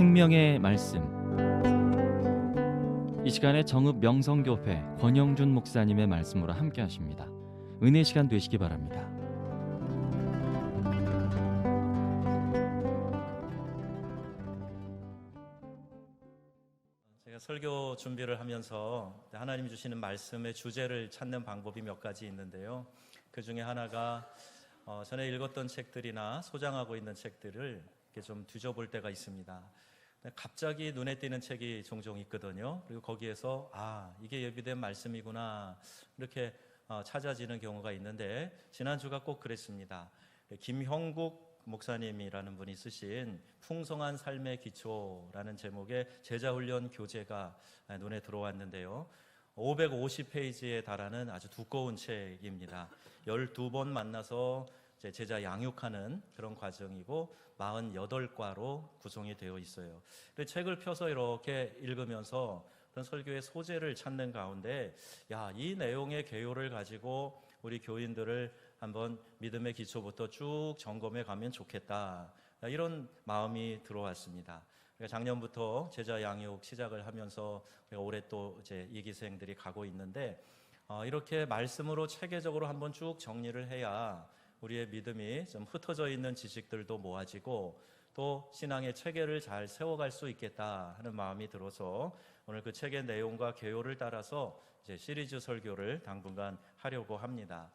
생명의 말씀. 이 시간에 정읍 명성교회 권영준 목사님의 말씀으로 함께 하십니다. 은혜 시간 되시기 바랍니다. 제가 설교 준비를 하면서 하나님 주시는 말씀의 주제를 찾는 방법이 몇 가지 있는데요. 그 중에 하나가 어, 전에 읽었던 책들이나 소장하고 있는 책들을 이렇게 좀 뒤져볼 때가 있습니다. 갑자기 눈에 띄는 책이 종종 있거든요. 그리고 거기에서 아 이게 예비된 말씀이구나 이렇게 어, 찾아지는 경우가 있는데 지난주가 꼭 그랬습니다. 김형국 목사님이라는 분이 쓰신 풍성한 삶의 기초라는 제목의 제자훈련 교재가 눈에 들어왔는데요. 550페이지에 달하는 아주 두꺼운 책입니다. 12번 만나서 이 제 제자 양육하는 그런 과정이고 48과로 구성이 되어 있어요. 그 책을 펴서 이렇게 읽으면서 어떤 설교의 소재를 찾는 가운데 야, 이 내용의 개요를 가지고 우리 교인들을 한번 믿음의 기초부터 쭉 점검해 가면 좋겠다. 이런 마음이 들어왔습니다. 그러니까 작년부터 제자 양육 시작을 하면서 올해 또 이제 이기생들이 가고 있는데 어, 이렇게 말씀으로 체계적으로 한번 쭉 정리를 해야 우리의 믿음이 좀 흩어져 있는 지식들도 모아지고 또 신앙의 체계를 잘 세워갈 수 있겠다 하는 마음이 들어서 오늘 그 책의 내용과 개요를 따라서 이제 시리즈 설교를 당분간 하려고 합니다.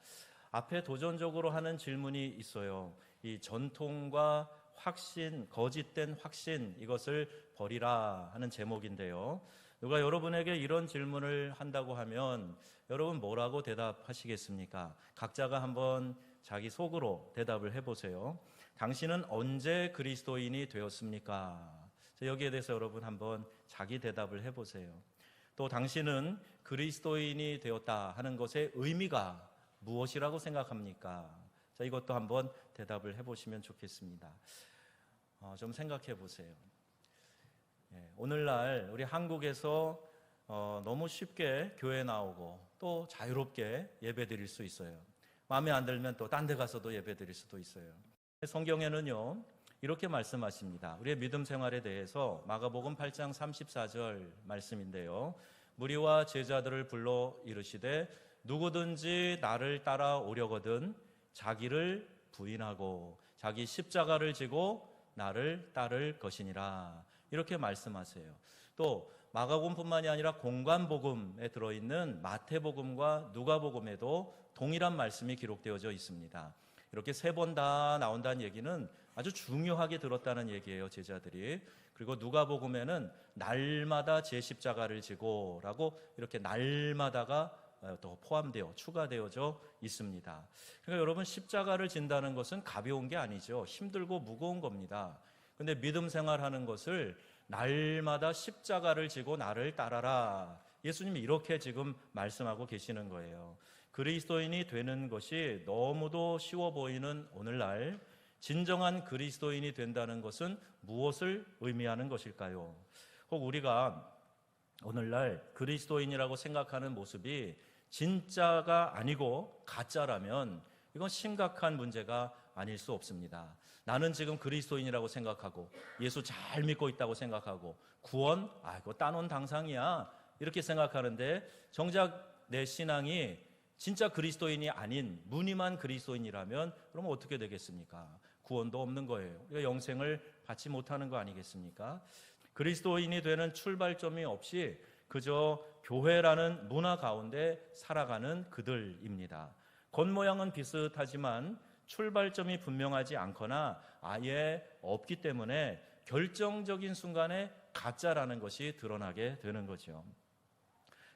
앞에 도전적으로 하는 질문이 있어요. 이 전통과 확신, 거짓된 확신 이것을 버리라 하는 제목인데요. 누가 여러분에게 이런 질문을 한다고 하면 여러분 뭐라고 대답하시겠습니까? 각자가 한번 자기 속으로 대답을 해보세요. 당신은 언제 그리스도인이 되었습니까? 여기에 대해서 여러분 한번 자기 대답을 해보세요. 또 당신은 그리스도인이 되었다 하는 것의 의미가 무엇이라고 생각합니까? 자, 이것도 한번 대답을 해보시면 좋겠습니다. 어, 좀 생각해 보세요. 예, 오늘날 우리 한국에서 어, 너무 쉽게 교회 나오고 또 자유롭게 예배 드릴 수 있어요. 마음에 안 들면 또 딴 데 가서도 예배 드릴 수도 있어요. 성경에는요, 이렇게 말씀하십니다. 우리의 믿음 생활에 대해서 마가복음 8장 34절 말씀인데요. 무리와 제자들을 불러 이르시되 누구든지 나를 따라오려거든 자기를 부인하고 자기 십자가를 지고 나를 따를 것이니라. 이렇게 말씀하세요. 또 마가복음뿐만이 아니라 공관복음에 들어 있는 마태복음과 누가복음에도 동일한 말씀이 기록되어져 있습니다. 이렇게 세 번 다 나온다는 얘기는 아주 중요하게 들었다는 얘기예요, 제자들이. 그리고 누가복음에는 날마다 제 십자가를 지고라고 이렇게 날마다가 또 포함되어 추가되어져 있습니다. 그러니까 여러분 십자가를 진다는 것은 가벼운 게 아니죠. 힘들고 무거운 겁니다. 근데 믿음 생활하는 것을 날마다 십자가를 지고 나를 따라라. 예수님이 이렇게 지금 말씀하고 계시는 거예요. 그리스도인이 되는 것이 너무도 쉬워 보이는 오늘날 진정한 그리스도인이 된다는 것은 무엇을 의미하는 것일까요? 혹 우리가 오늘날 그리스도인이라고 생각하는 모습이 진짜가 아니고 가짜라면 이건 심각한 문제가 아닐 수 없습니다. 나는 지금 그리스도인이라고 생각하고 예수 잘 믿고 있다고 생각하고 구원 아 이거 따놓은 당상이야 이렇게 생각하는데 정작 내 신앙이 진짜 그리스도인이 아닌 무늬만 그리스도인이라면 그러면 어떻게 되겠습니까? 구원도 없는 거예요. 우리가 영생을 받지 못하는 거 아니겠습니까? 그리스도인이 되는 출발점이 없이 그저 교회라는 문화 가운데 살아가는 그들입니다. 겉모양은 비슷하지만 출발점이 분명하지 않거나 아예 없기 때문에 결정적인 순간에 가짜라는 것이 드러나게 되는 거죠.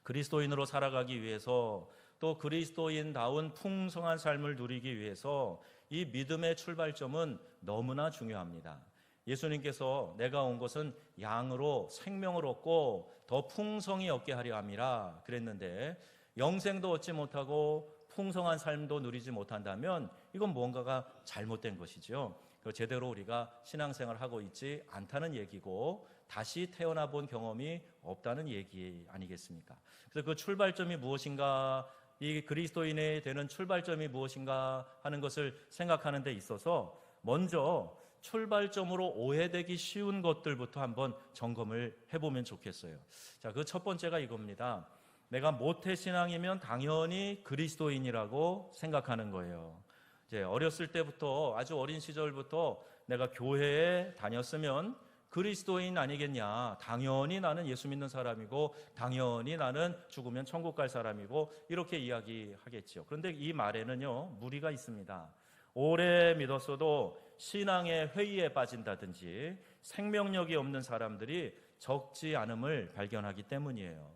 그리스도인으로 살아가기 위해서 또 그리스도인다운 풍성한 삶을 누리기 위해서 이 믿음의 출발점은 너무나 중요합니다. 예수님께서 내가 온 것은 양으로 생명을 얻고 더 풍성히 얻게 하려 함이라 그랬는데 영생도 얻지 못하고 풍성한 삶도 누리지 못한다면 이건 뭔가가 잘못된 것이죠. 제대로 우리가 신앙생활을 하고 있지 않다는 얘기고 다시 태어나 본 경험이 없다는 얘기 아니겠습니까? 그래서 그 출발점이 무엇인가 이 그리스도인이 되는 출발점이 무엇인가 하는 것을 생각하는 데 있어서 먼저 출발점으로 오해되기 쉬운 것들부터 한번 점검을 해보면 좋겠어요. 자, 그 첫 번째가 이겁니다. 내가 모태신앙이면 당연히 그리스도인이라고 생각하는 거예요. 이제 어렸을 때부터 아주 어린 시절부터 내가 교회에 다녔으면 그리스도인 아니겠냐. 당연히 나는 예수 믿는 사람이고, 당연히 나는 죽으면 천국 갈 사람이고, 이렇게 이야기하겠죠. 그런데 이 말에는요, 무리가 있습니다. 오래 믿었어도 신앙의 회의에 빠진다든지 생명력이 없는 사람들이 적지 않음을 발견하기 때문이에요.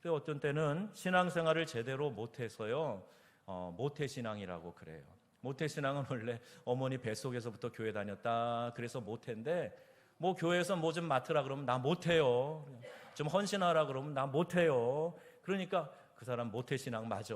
그래서 어떤 때는 신앙생활을 제대로 못해서요, 어, 모태신앙이라고 그래요. 모태신앙은 원래 어머니 뱃속에서부터 교회 다녔다. 그래서 모태인데, 뭐 교회에서 뭐 좀 맡으라 그러면 나 못해요. 좀 헌신하라 그러면 나 못해요. 그러니까 그 사람 모태 신앙 맞아.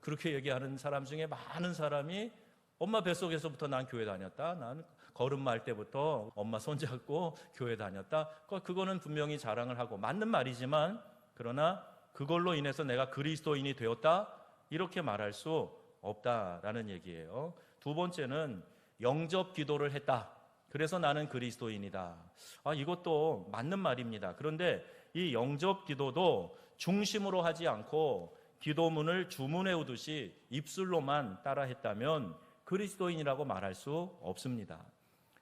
그렇게 얘기하는 사람 중에 많은 사람이 엄마 뱃속에서부터 난 교회 다녔다. 난 걸음말 때부터 엄마 손잡고 교회 다녔다. 그- 그거는 분명히 자랑을 하고 맞는 말이지만 그러나 그걸로 인해서 내가 그리스도인이 되었다. 이렇게 말할 수 없다라는 얘기예요. 두 번째는 영접 기도를 했다. 그래서 나는 그리스도인이다. 아, 이것도 맞는 말입니다. 그런데 이 영접 기도도 중심으로 하지 않고 기도문을 주문해 오듯이 입술로만 따라 했다면 그리스도인이라고 말할 수 없습니다.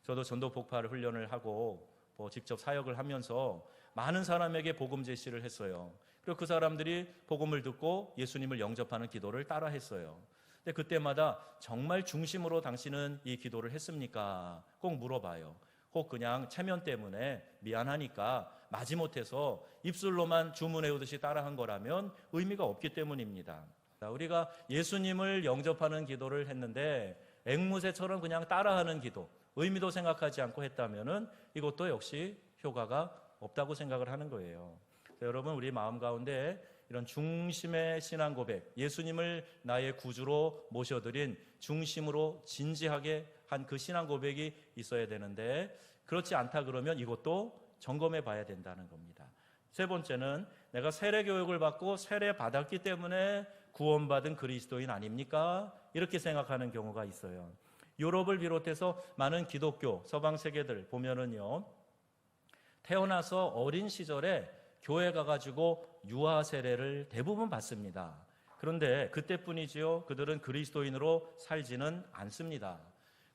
저도 전도 폭발 훈련을 하고 뭐 직접 사역을 하면서 많은 사람에게 복음 제시를 했어요. 그리고 그 사람들이 복음을 듣고 예수님을 영접하는 기도를 따라 했어요. 근데 그때마다 정말 중심으로 당신은 이 기도를 했습니까? 꼭 물어봐요. 혹 그냥 체면 때문에 미안하니까 마지못해서 입술로만 주문해 오듯이 따라한 거라면 의미가 없기 때문입니다. 자, 우리가 예수님을 영접하는 기도를 했는데 앵무새처럼 그냥 따라하는 기도, 의미도 생각하지 않고 했다면은 이것도 역시 효과가 없다고 생각을 하는 거예요. 자, 여러분 우리 마음 가운데 이런 중심의 신앙 고백, 예수님을 나의 구주로 모셔드린 중심으로 진지하게 한 그 신앙 고백이 있어야 되는데 그렇지 않다 그러면 이것도 점검해 봐야 된다는 겁니다. 세 번째는 내가 세례 교육을 받고 세례 받았기 때문에 구원받은 그리스도인 아닙니까? 이렇게 생각하는 경우가 있어요. 유럽을 비롯해서 많은 기독교 서방 세계들 보면은요. 태어나서 어린 시절에 교회 가가지고 유아 세례를 대부분 받습니다. 그런데 그때뿐이지요. 그들은 그리스도인으로 살지는 않습니다.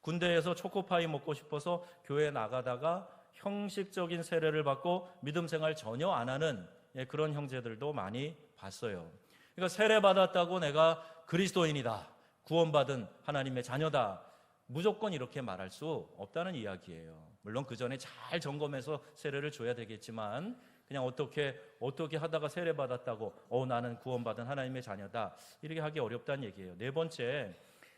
군대에서 초코파이 먹고 싶어서 교회 나가다가 형식적인 세례를 받고 믿음 생활 전혀 안 하는 예, 그런 형제들도 많이 봤어요. 그러니까 세례 받았다고 내가 그리스도인이다. 구원받은 하나님의 자녀다. 무조건 이렇게 말할 수 없다는 이야기예요. 물론 그 전에 잘 점검해서 세례를 줘야 되겠지만 그냥 어떻게 어떻게 하다가 세례 받았다고 어 나는 구원받은 하나님의 자녀다 이렇게 하기 어렵다는 얘기예요. 네 번째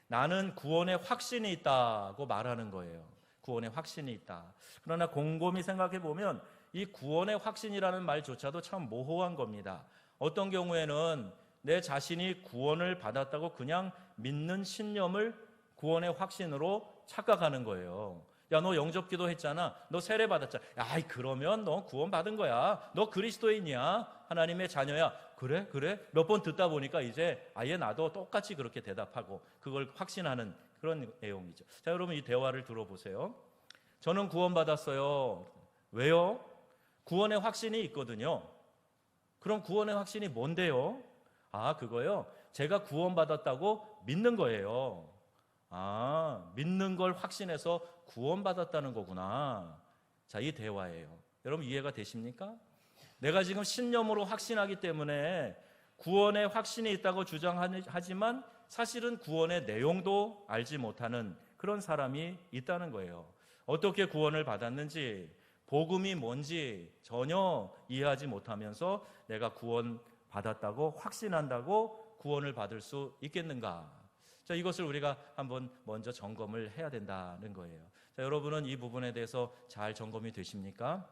나는 구원의 확신이 있다고 말하는 거예요. 구원의 확신이 있다. 그러나 곰곰이 생각해 보면 이 구원의 확신이라는 말조차도 참 모호한 겁니다. 어떤 경우에는 내 자신이 구원을 받았다고 그냥 믿는 신념을 구원의 확신으로 착각하는 거예요. 야, 너 영접 기도 했잖아. 너 세례 받았잖아. 아이, 그러면 너 구원 받은 거야. 너 그리스도인이야. 하나님의 자녀야. 그래? 그래? 몇 번 듣다 보니까 이제 아예 나도 똑같이 그렇게 대답하고 그걸 확신하는 그런 내용이죠. 자, 여러분 이 대화를 들어보세요. 저는 구원 받았어요. 왜요? 구원의 확신이 있거든요. 그럼 구원의 확신이 뭔데요? 아, 그거요. 제가 구원받았다고 믿는 거예요. 아, 믿는 걸 확신해서 구원받았다는 거구나. 자, 이 대화예요. 여러분 이해가 되십니까? 내가 지금 신념으로 확신하기 때문에 구원의 확신이 있다고 주장하지만 사실은 구원의 내용도 알지 못하는 그런 사람이 있다는 거예요. 어떻게 구원을 받았는지, 복음이 뭔지 전혀 이해하지 못하면서 내가 구원 받았다고 확신한다고 구원을 받을 수 있겠는가? 자, 이것을 우리가 한번 먼저 점검을 해야 된다는 거예요. 자, 여러분은 이 부분에 대해서 잘 점검이 되십니까?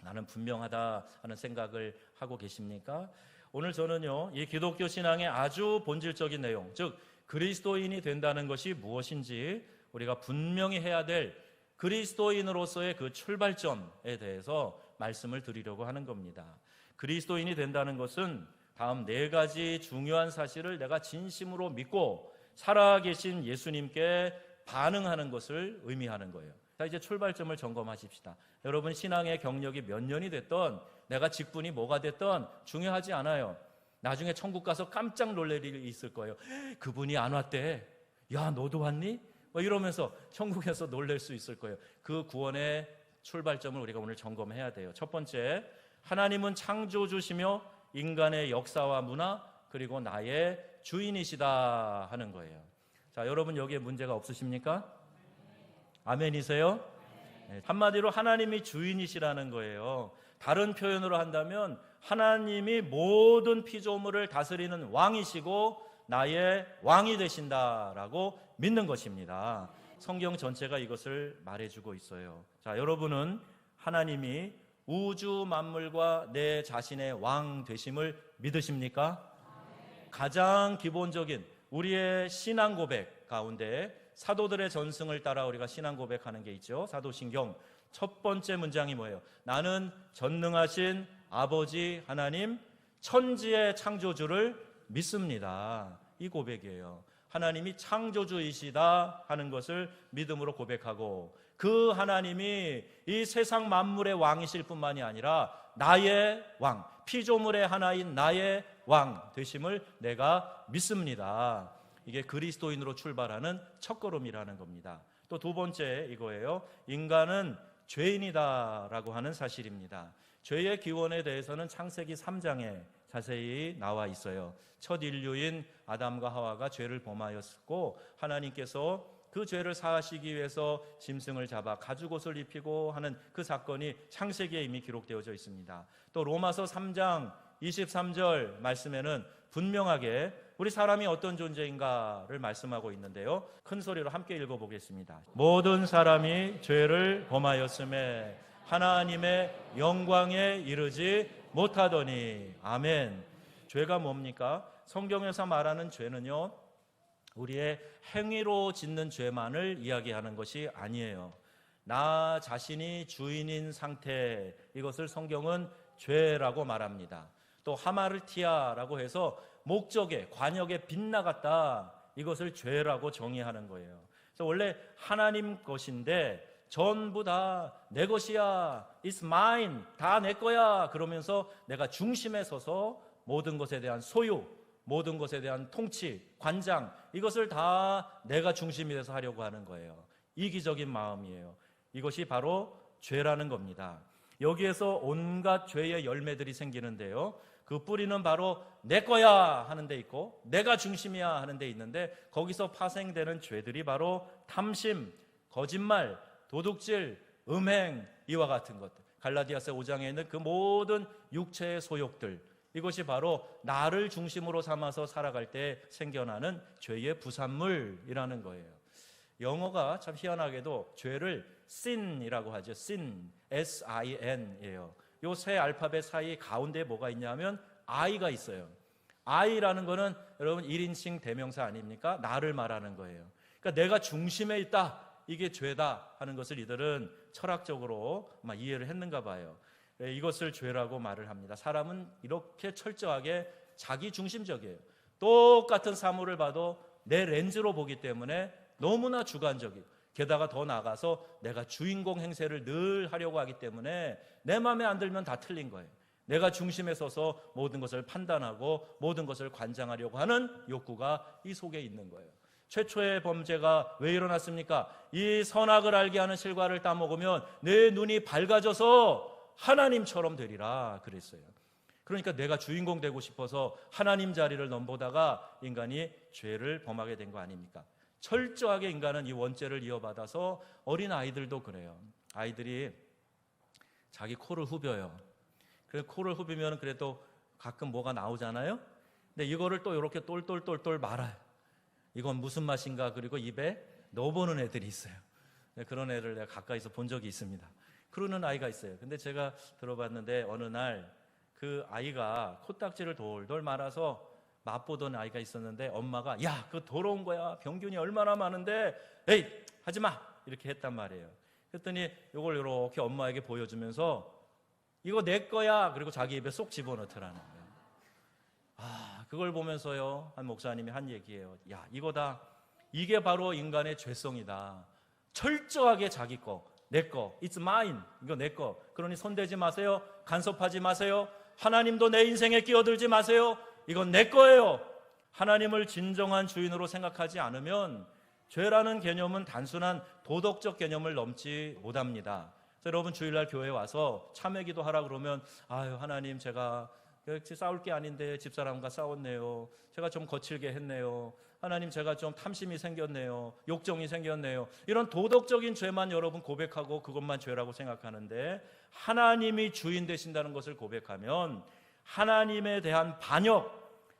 나는 분명하다 하는 생각을 하고 계십니까? 오늘 저는요, 이 기독교 신앙의 아주 본질적인 내용, 즉, 그리스도인이 된다는 것이 무엇인지 우리가 분명히 해야 될 그리스도인으로서의 그 출발점에 대해서 말씀을 드리려고 하는 겁니다. 그리스도인이 된다는 것은 다음 네 가지 중요한 사실을 내가 진심으로 믿고 살아계신 예수님께 반응하는 것을 의미하는 거예요. 자, 이제 출발점을 점검하십시다. 여러분 신앙의 경력이 몇 년이 됐던 내가 직분이 뭐가 됐던 중요하지 않아요. 나중에 천국 가서 깜짝 놀랄 일이 있을 거예요. 그분이 안 왔대. 야, 너도 왔니? 뭐 이러면서 천국에서 놀랄 수 있을 거예요. 그 구원의 출발점을 우리가 오늘 점검해야 돼요. 첫 번째, 하나님은 창조주시며 인간의 역사와 문화 그리고 나의 주인이시다 하는 거예요. 자, 여러분 여기에 문제가 없으십니까? 아멘이세요? 네, 한마디로 하나님이 주인이시라는 거예요. 다른 표현으로 한다면 하나님이 모든 피조물을 다스리는 왕이시고 나의 왕이 되신다라고 믿는 것입니다. 성경 전체가 이것을 말해주고 있어요. 자, 여러분은 하나님이 우주 만물과 내 자신의 왕 되심을 믿으십니까? 가장 기본적인 우리의 신앙 고백 가운데 사도들의 전승을 따라 우리가 신앙 고백하는 게 있죠. 사도신경 첫 번째 문장이 뭐예요? 나는 전능하신 아버지 하나님 천지의 창조주를 믿습니다. 이 고백이에요. 하나님이 창조주이시다 하는 것을 믿음으로 고백하고 그 하나님이 이 세상 만물의 왕이실 뿐만이 아니라 나의 왕, 피조물의 하나인 나의 왕 되심을 내가 믿습니다. 이게 그리스도인으로 출발하는 첫 걸음이라는 겁니다. 또 두 번째 이거예요. 인간은 죄인이다라고 하는 사실입니다. 죄의 기원에 대해서는 창세기 3장에 자세히 나와 있어요. 첫 인류인 아담과 하와가 죄를 범하였고 하나님께서 그 죄를 사하시기 위해서 짐승을 잡아 가죽옷을 입히고 하는 그 사건이 창세기에 이미 기록되어져 있습니다. 또 로마서 3장 23절 말씀에는 분명하게 우리 사람이 어떤 존재인가를 말씀하고 있는데요. 큰 소리로 함께 읽어보겠습니다. 모든 사람이 죄를 범하였음에 하나님의 영광에 이르지 못하더니 아멘. 죄가 뭡니까? 성경에서 말하는 죄는요. 우리의 행위로 짓는 죄만을 이야기하는 것이 아니에요. 나 자신이 주인인 상태 이것을 성경은 죄라고 말합니다. 또 하마르티아라고 해서 목적에 관역에 빗나갔다 이것을 죄라고 정의하는 거예요. 그래서 원래 하나님 것인데 전부 다 내 것이야, it's mine, 다 내 거야 그러면서 내가 중심에 서서 모든 것에 대한 소유, 모든 것에 대한 통치, 관장 이것을 다 내가 중심이 돼서 하려고 하는 거예요. 이기적인 마음이에요. 이것이 바로 죄라는 겁니다. 여기에서 온갖 죄의 열매들이 생기는데요. 그 뿌리는 바로 내 거야 하는 데 있고 내가 중심이야 하는 데 있는데 거기서 파생되는 죄들이 바로 탐심, 거짓말, 도둑질, 음행 이와 같은 것들. 갈라디아서 5장에 있는 그 모든 육체의 소욕들 이것이 바로 나를 중심으로 삼아서 살아갈 때 생겨나는 죄의 부산물이라는 거예요. 영어가 참 희한하게도 죄를 sin이라고 하죠. sin, S-I-N이에요. 요 세 알파벳 사이 가운데 뭐가 있냐면 I가 있어요. I라는 거는 여러분 1인칭 대명사 아닙니까? 나를 말하는 거예요. 그러니까 내가 중심에 있다. 이게 죄다 하는 것을 이들은 철학적으로 막 이해를 했는가 봐요. 예, 이것을 죄라고 말을 합니다. 사람은 이렇게 철저하게 자기 중심적이에요. 똑같은 사물을 봐도 내 렌즈로 보기 때문에 너무나 주관적이고 게다가 더 나가서 내가 주인공 행세를 늘 하려고 하기 때문에 내 마음에 안 들면 다 틀린 거예요. 내가 중심에 서서 모든 것을 판단하고 모든 것을 관장하려고 하는 욕구가 이 속에 있는 거예요. 최초의 범죄가 왜 일어났습니까? 이 선악을 알게 하는 실과를 따먹으면 내 눈이 밝아져서 하나님처럼 되리라 그랬어요. 그러니까 내가 주인공 되고 싶어서 하나님 자리를 넘보다가 인간이 죄를 범하게 된 거 아닙니까? 철저하게 인간은 이 원죄를 이어받아서 어린 아이들도 그래요. 아이들이 자기 코를 후벼요. 그래 코를 후비면 그래도 가끔 뭐가 나오잖아요. 근데 이거를 또 이렇게 똘똘똘똘 말아요. 이건 무슨 맛인가 그리고 입에 넣어보는 애들이 있어요. 네, 그런 애를 내가 가까이서 본 적이 있습니다. 그러는 아이가 있어요. 근데 제가 들어봤는데 어느 날 그 아이가 코딱지를 돌돌 말아서 맛보던 아이가 있었는데 엄마가 야, 그거 더러운 거야. 병균이 얼마나 많은데 에이, 하지 마. 이렇게 했단 말이에요. 그랬더니 이걸 이렇게 엄마에게 보여주면서 이거 내 거야. 그리고 자기 입에 쏙 집어넣더라는 거예요. 아, 그걸 보면서요. 한 목사님이 한 얘기예요. 야, 이거다. 이게 바로 인간의 죄성이다. 철저하게 자기 거, 내 거, it's mine, 이거 내 거. 그러니 손대지 마세요. 간섭하지 마세요. 하나님도 내 인생에 끼어들지 마세요. 이건 내 거예요. 하나님을 진정한 주인으로 생각하지 않으면 죄라는 개념은 단순한 도덕적 개념을 넘지 못합니다. 여러분 주일날 교회 와서 참회기도 하라 그러면 아유 하나님 제가 싸울 게 아닌데 집사람과 싸웠네요. 제가 좀 거칠게 했네요. 하나님 제가 좀 탐심이 생겼네요. 욕정이 생겼네요. 이런 도덕적인 죄만 여러분 고백하고 그것만 죄라고 생각하는데 하나님이 주인 되신다는 것을 고백하면 하나님에 대한 반역,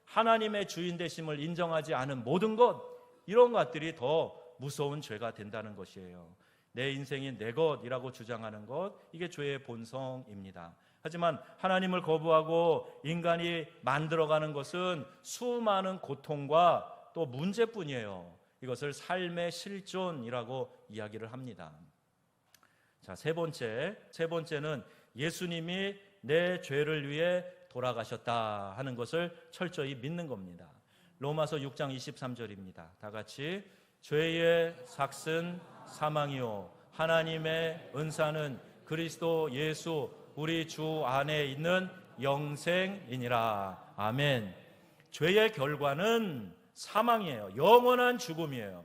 하나님의 주인 되심을 인정하지 않은 모든 것 이런 것들이 더 무서운 죄가 된다는 것이에요. 내 인생이 내 것이라고 주장하는 것 이게 죄의 본성입니다. 하지만 하나님을 거부하고 인간이 만들어가는 것은 수많은 고통과 또 문제뿐이에요. 이것을 삶의 실존이라고 이야기를 합니다. 자, 세 번째. 세 번째는 예수님이 내 죄를 위해 돌아가셨다 하는 것을 철저히 믿는 겁니다. 로마서 6장 23절입니다. 다 같이 죄의 삭슨 사망이요 하나님의 은사는 그리스도 예수 우리 주 안에 있는 영생이니라. 아멘. 죄의 결과는 사망이에요. 영원한 죽음이에요.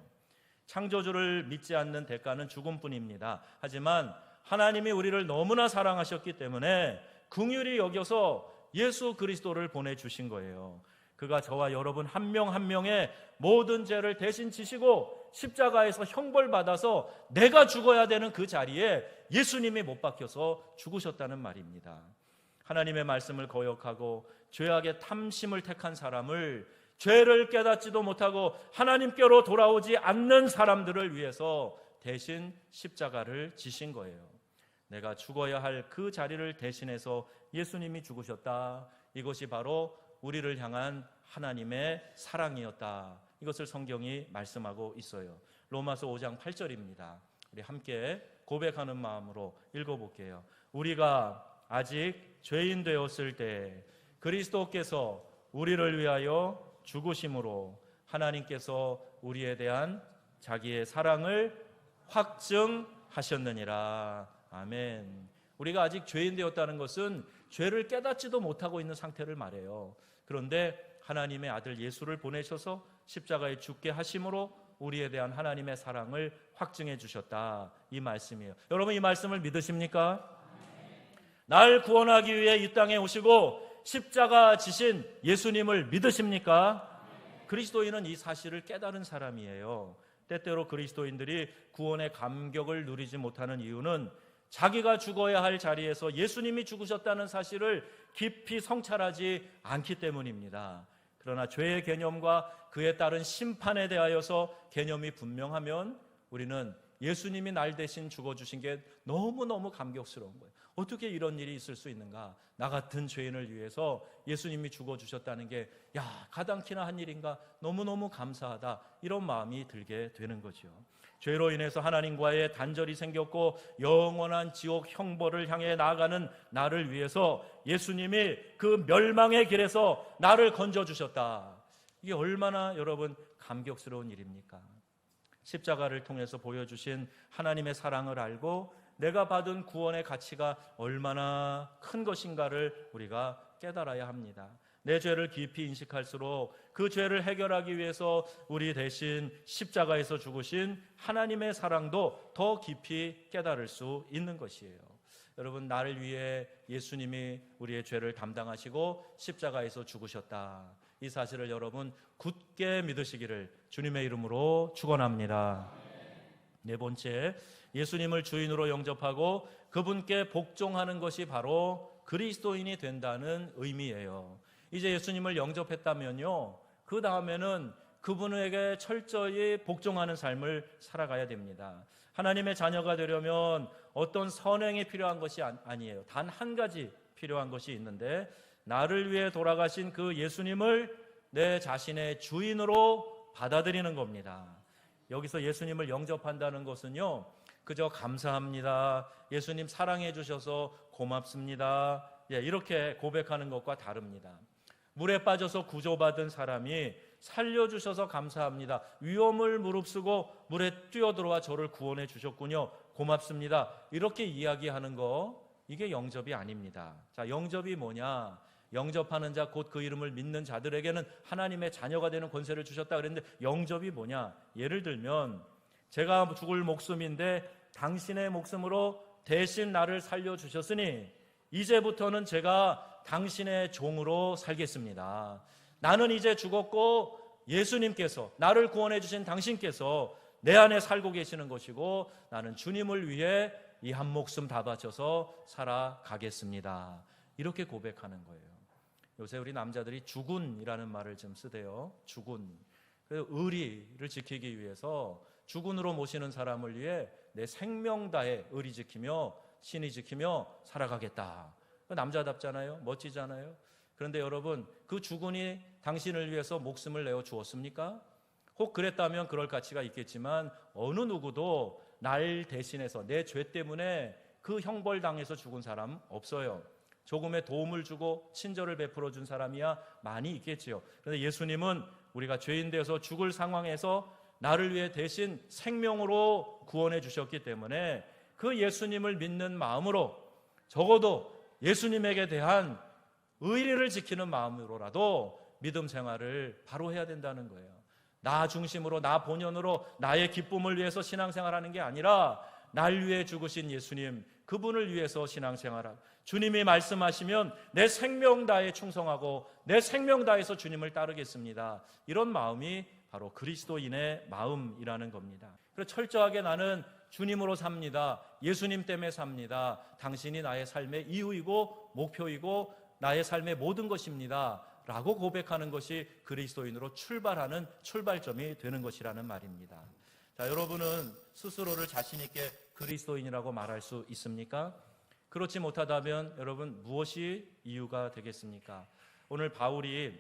창조주를 믿지 않는 대가는 죽음뿐입니다. 하지만 하나님이 우리를 너무나 사랑하셨기 때문에 긍휼히 여겨서 예수 그리스도를 보내 주신 거예요. 그가 저와 여러분 한명한 명의 모든 죄를 대신 지시고 십자가에서 형벌 받아서 내가 죽어야 되는 그 자리에 예수님이 못 박혀서 죽으셨다는 말입니다. 하나님의 말씀을 거역하고 죄악의 탐심을 택한 사람을 죄를 깨닫지도 못하고 하나님께로 돌아오지 않는 사람들을 위해서 대신 십자가를 지신 거예요. 내가 죽어야 할 그 자리를 대신해서 예수님이 죽으셨다. 이것이 바로 우리를 향한 하나님의 사랑이었다. 이것을 성경이 말씀하고 있어요. 로마서 5장 8절입니다. 우리 함께 고백하는 마음으로 읽어볼게요. 우리가 아직 죄인 되었을 때 그리스도께서 우리를 위하여 죽으심으로 하나님께서 우리에 대한 자기의 사랑을 확증하셨느니라. 아멘. 우리가 아직 죄인 되었다는 것은 죄를 깨닫지도 못하고 있는 상태를 말해요. 그런데 하나님의 아들 예수를 보내셔서 십자가에 죽게 하심으로 우리에 대한 하나님의 사랑을 확증해 주셨다. 이 말씀이에요. 여러분 이 말씀을 믿으십니까? 날 구원하기 위해 이 땅에 오시고 십자가 지신 예수님을 믿으십니까? 그리스도인은 이 사실을 깨달은 사람이에요. 때때로 그리스도인들이 구원의 감격을 누리지 못하는 이유는 자기가 죽어야 할 자리에서 예수님이 죽으셨다는 사실을 깊이 성찰하지 않기 때문입니다. 그러나 죄의 개념과 그에 따른 심판에 대하여서 개념이 분명하면 우리는 예수님이 날 대신 죽어주신 게 너무너무 감격스러운 거예요. 어떻게 이런 일이 있을 수 있는가? 나 같은 죄인을 위해서 예수님이 죽어주셨다는 게, 야, 가당키나 한 일인가? 너무너무 감사하다. 이런 마음이 들게 되는 거죠. 죄로 인해서 하나님과의 단절이 생겼고, 영원한 지옥 형벌을 향해 나아가는 나를 위해서 예수님이 그 멸망의 길에서 나를 건져 주셨다. 이게 얼마나 여러분 감격스러운 일입니까? 십자가를 통해서 보여주신 하나님의 사랑을 알고 내가 받은 구원의 가치가 얼마나 큰 것인가를 우리가 깨달아야 합니다. 내 죄를 깊이 인식할수록 그 죄를 해결하기 위해서 우리 대신 십자가에서 죽으신 하나님의 사랑도 더 깊이 깨달을 수 있는 것이에요. 여러분, 나를 위해 예수님이 우리의 죄를 담당하시고 십자가에서 죽으셨다. 이 사실을 여러분 굳게 믿으시기를 주님의 이름으로 축원합니다. 네 번째, 예수님을 주인으로 영접하고 그분께 복종하는 것이 바로 그리스도인이 된다는 의미예요. 이제 예수님을 영접했다면요. 그 다음에는 그분에게 철저히 복종하는 삶을 살아가야 됩니다. 하나님의 자녀가 되려면 어떤 선행이 필요한 것이 아니에요. 단 한 가지 필요한 것이 있는데 나를 위해 돌아가신 그 예수님을 내 자신의 주인으로 받아들이는 겁니다. 여기서 예수님을 영접한다는 것은요. 그저 감사합니다. 예수님 사랑해 주셔서 고맙습니다. 예, 이렇게 고백하는 것과 다릅니다. 물에 빠져서 구조받은 사람이 살려주셔서 감사합니다. 위험을 무릅쓰고 물에 뛰어들어와 저를 구원해 주셨군요. 고맙습니다. 이렇게 이야기하는 거 이게 영접이 아닙니다. 자, 영접이 뭐냐? 영접하는 자 곧 그 이름을 믿는 자들에게는 하나님의 자녀가 되는 권세를 주셨다 그랬는데 영접이 뭐냐? 예를 들면 제가 죽을 목숨인데 당신의 목숨으로 대신 나를 살려 주셨으니 이제부터는 제가 당신의 종으로 살겠습니다. 나는 이제 죽었고 예수님께서 나를 구원해 주신 당신께서 내 안에 살고 계시는 것이고 나는 주님을 위해 이 한 목숨 다 바쳐서 살아가겠습니다. 이렇게 고백하는 거예요. 요새 우리 남자들이 주군이라는 말을 좀 쓰대요. 주군. 그래서 의리를 지키기 위해서 주군으로 모시는 사람을 위해 내 생명 다해 의리 지키며 신이 지키며 살아가겠다. 남자답잖아요. 멋지잖아요. 그런데 여러분, 그 주군이 당신을 위해서 목숨을 내어 주었습니까? 혹 그랬다면 그럴 가치가 있겠지만 어느 누구도 날 대신해서 내 죄 때문에 그 형벌 당해서 죽은 사람 없어요. 조금의 도움을 주고 친절을 베풀어 준 사람이야 많이 있겠지요. 그런데 예수님은 우리가 죄인 되어서 죽을 상황에서 나를 위해 대신 생명으로 구원해 주셨기 때문에 그 예수님을 믿는 마음으로 적어도 예수님에게 대한 의리를 지키는 마음으로라도 믿음 생활을 바로 해야 된다는 거예요. 나 중심으로 나 본연으로 나의 기쁨을 위해서 신앙생활 하는 게 아니라 날 위해 죽으신 예수님 그분을 위해서 신앙생활하 주님이 말씀하시면 내 생명 다해 충성하고 내 생명 다해서 주님을 따르겠습니다. 이런 마음이 바로 그리스도인의 마음이라는 겁니다. 그래서 철저하게 나는 주님으로 삽니다. 예수님 때문에 삽니다. 당신이 나의 삶의 이유이고 목표이고 나의 삶의 모든 것입니다. 라고 고백하는 것이 그리스도인으로 출발하는 출발점이 되는 것이라는 말입니다. 자, 여러분은 스스로를 자신있게 그리스도인이라고 말할 수 있습니까? 그렇지 못하다면 여러분 무엇이 이유가 되겠습니까? 오늘 바울이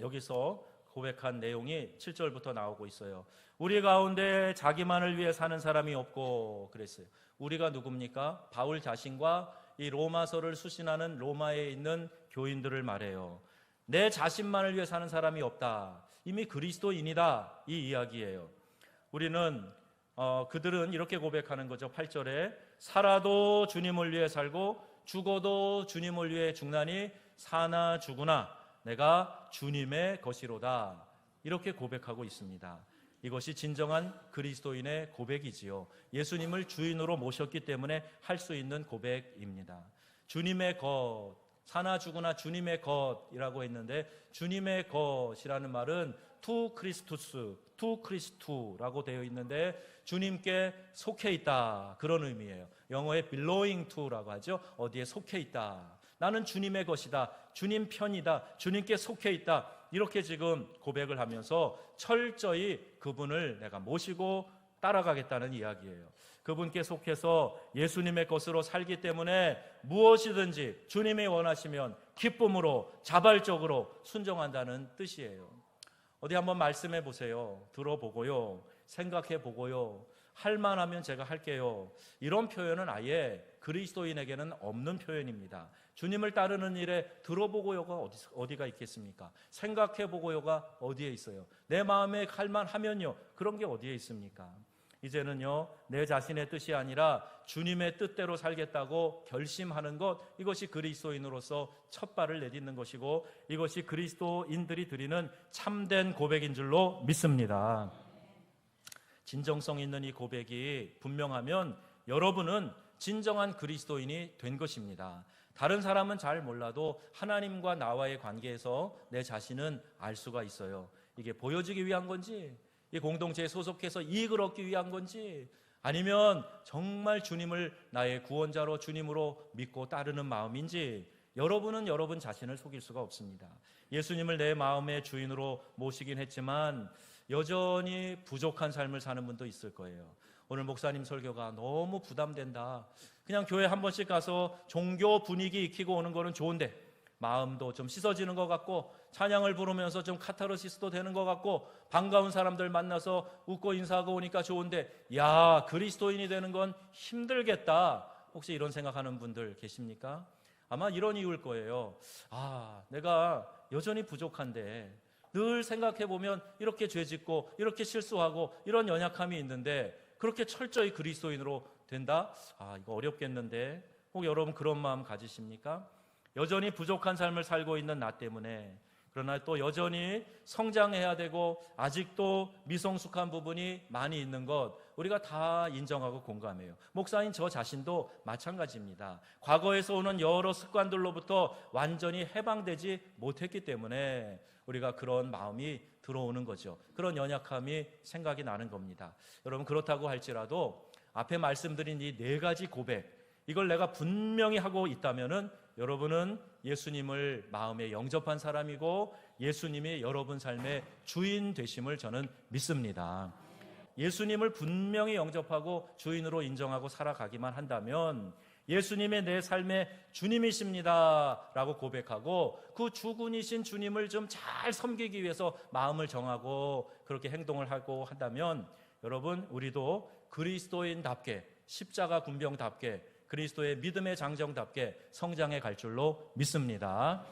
여기서 고백한 내용이 7절부터 나오고 있어요. 우리 가운데 자기만을 위해 사는 사람이 없고 그랬어요. 우리가 누굽니까? 바울 자신과 이 로마서를 수신하는 로마에 있는 교인들을 말해요. 내 자신만을 위해 사는 사람이 없다. 이미 그리스도인이다. 이 이야기예요. 우리는 어, 그들은 이렇게 고백하는 거죠. 8절에 살아도 주님을 위해 살고 죽어도 주님을 위해 죽나니 사나 죽으나 내가 주님의 것이로다. 이렇게 고백하고 있습니다. 이것이 진정한 그리스도인의 고백이지요. 예수님을 주인으로 모셨기 때문에 할 수 있는 고백입니다. 주님의 것, 사나 죽으나 주님의 것이라고 했는데 주님의 것이라는 말은 투 크리스투스, 투 크리스투라고 되어 있는데 주님께 속해 있다 그런 의미예요. 영어에 belonging to라고 하죠. 어디에 속해 있다. 나는 주님의 것이다. 주님 편이다. 주님께 속해 있다. 이렇게 지금 고백을 하면서 철저히 그분을 내가 모시고 따라가겠다는 이야기예요. 그분께 속해서 예수님의 것으로 살기 때문에 무엇이든지 주님이 원하시면 기쁨으로 자발적으로 순종한다는 뜻이에요. 어디 한번 말씀해 보세요. 들어보고요. 생각해 보고요. 할 만하면 제가 할게요. 이런 표현은 아예 그리스도인에게는 없는 표현입니다. 주님을 따르는 일에 들어보고요가 어디, 어디가 있겠습니까? 생각해 보고요가 어디에 있어요? 내 마음에 할만 하면요. 그런 게 어디에 있습니까? 이제는요, 내 자신의 뜻이 아니라 주님의 뜻대로 살겠다고 결심하는 것, 이것이 그리스도인으로서 첫 발을 내딛는 것이고, 이것이 그리스도인들이 드리는 참된 고백인 줄로 믿습니다. 진정성 있는 이 고백이 분명하면 여러분은 진정한 그리스도인이 된 것입니다. 다른 사람은 잘 몰라도 하나님과 나와의 관계에서 내 자신은 알 수가 있어요. 이게 보여지기 위한 건지, 이 공동체에 소속해서 이익을 얻기 위한 건지, 아니면 정말 주님을 나의 구원자로 주님으로 믿고 따르는 마음인지, 여러분은 여러분 자신을 속일 수가 없습니다. 예수님을 내 마음의 주인으로 모시긴 했지만, 여전히 부족한 삶을 사는 분도 있을 거예요. 오늘 목사님 설교가 너무 부담된다. 그냥 교회 한 번씩 가서 종교 분위기 익히고 오는 거는 좋은데 마음도 좀 씻어지는 것 같고 찬양을 부르면서 좀 카타르시스도 되는 것 같고 반가운 사람들 만나서 웃고 인사하고 오니까 좋은데 야 그리스도인이 되는 건 힘들겠다. 혹시 이런 생각하는 분들 계십니까? 아마 이런 이유일 거예요. 아 내가 여전히 부족한데 늘 생각해 보면 이렇게 죄 짓고 이렇게 실수하고 이런 연약함이 있는데 그렇게 철저히 그리스도인으로 된다? 아, 이거 어렵겠는데. 혹 여러분 그런 마음 가지십니까? 여전히 부족한 삶을 살고 있는 나 때문에 그러나 또 여전히 성장해야 되고 아직도 미성숙한 부분이 많이 있는 것 우리가 다 인정하고 공감해요. 목사인 저 자신도 마찬가지입니다. 과거에서 오는 여러 습관들로부터 완전히 해방되지 못했기 때문에 우리가 그런 마음이 들어오는 거죠. 그런 연약함이 생각이 나는 겁니다. 여러분 그렇다고 할지라도 앞에 말씀드린 이 네 가지 고백 이걸 내가 분명히 하고 있다면은 여러분은 예수님을 마음에 영접한 사람이고 예수님이 여러분 삶의 주인 되심을 저는 믿습니다. 예수님을 분명히 영접하고 주인으로 인정하고 살아가기만 한다면 예수님의 내 삶의 주님이십니다 라고 고백하고 그 주군이신 주님을 좀 잘 섬기기 위해서 마음을 정하고 그렇게 행동을 하고 한다면 여러분 우리도 그리스도인답게 십자가 군병답게 그리스도의 믿음의 장정답게 성장해 갈 줄로 믿습니다.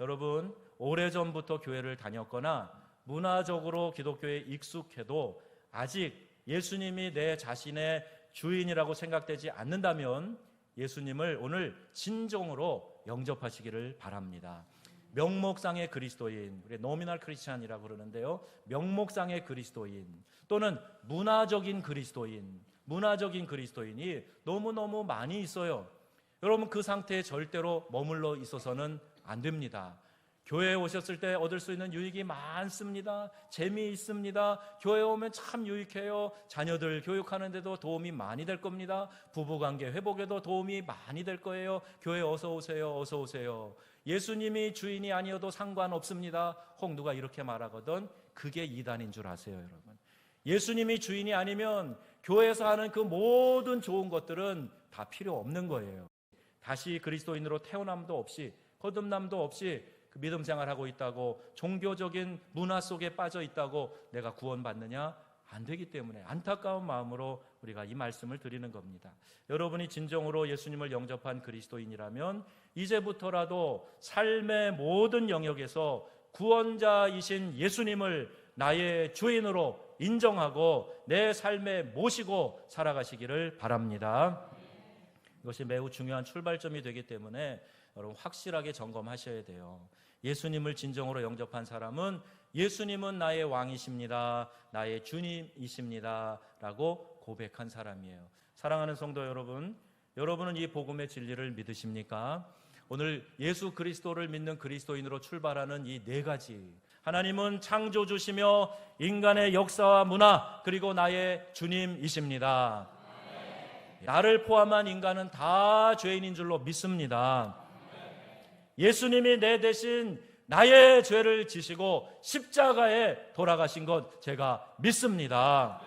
여러분 오래전부터 교회를 다녔거나 문화적으로 기독교에 익숙해도 아직 예수님이 내 자신의 주인이라고 생각되지 않는다면 예수님을 오늘 진정으로 영접하시기를 바랍니다. 명목상의 그리스도인, 우리 노미널 크리스찬이라고 그러는데요. 명목상의 그리스도인 또는 문화적인 그리스도인, 문화적인 그리스도인이 너무너무 많이 있어요. 여러분 그 상태에 절대로 머물러 있어서는 안 됩니다. 교회에 오셨을 때 얻을 수 있는 유익이 많습니다. 재미있습니다. 교회에 오면 참 유익해요. 자녀들 교육하는데도 도움이 많이 될 겁니다. 부부관계 회복에도 도움이 많이 될 거예요. 교회 어서 오세요. 어서 오세요. 예수님이 주인이 아니어도 상관없습니다. 혹 누가 이렇게 말하거든. 그게 이단인 줄 아세요, 여러분. 예수님이 주인이 아니면 교회에서 하는 그 모든 좋은 것들은 다 필요 없는 거예요. 다시 그리스도인으로 태어남도 없이 거듭남도 없이 그 믿음 생활하고 있다고 종교적인 문화 속에 빠져 있다고 내가 구원받느냐? 안 되기 때문에 안타까운 마음으로 우리가 이 말씀을 드리는 겁니다. 여러분이 진정으로 예수님을 영접한 그리스도인이라면 이제부터라도 삶의 모든 영역에서 구원자이신 예수님을 나의 주인으로 인정하고 내 삶에 모시고 살아가시기를 바랍니다. 이것이 매우 중요한 출발점이 되기 때문에 여러분 확실하게 점검하셔야 돼요. 예수님을 진정으로 영접한 사람은 예수님은 나의 왕이십니다. 나의 주님이십니다. 라고 고백한 사람이에요. 사랑하는 성도 여러분, 여러분은 이 복음의 진리를 믿으십니까? 오늘 예수 그리스도를 믿는 그리스도인으로 출발하는 이 네 가지. 하나님은 창조주시며 인간의 역사와 문화, 그리고 나의 주님이십니다. 나를 포함한 인간은 다 죄인인 줄로 믿습니다. 예수님이 내 대신 나의 죄를 지시고 십자가에 돌아가신 것 제가 믿습니다.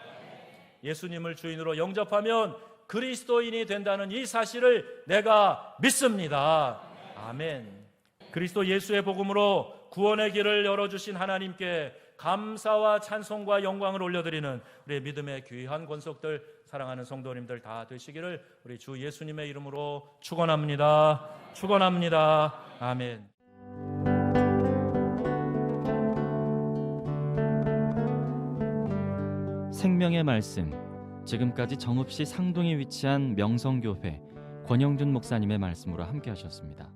예수님을 주인으로 영접하면 그리스도인이 된다는 이 사실을 내가 믿습니다. 아멘. 그리스도 예수의 복음으로 구원의 길을 열어주신 하나님께 감사와 찬송과 영광을 올려드리는 우리의 믿음의 귀한 권속들 사랑하는 성도님들 다 되시기를 우리 주 예수님의 이름으로 축원합니다. 축원합니다. 아멘. 생명의 말씀. 지금까지 정읍시 상동에 위치한 명성교회 권영준 목사님의 말씀으로 함께 하셨습니다.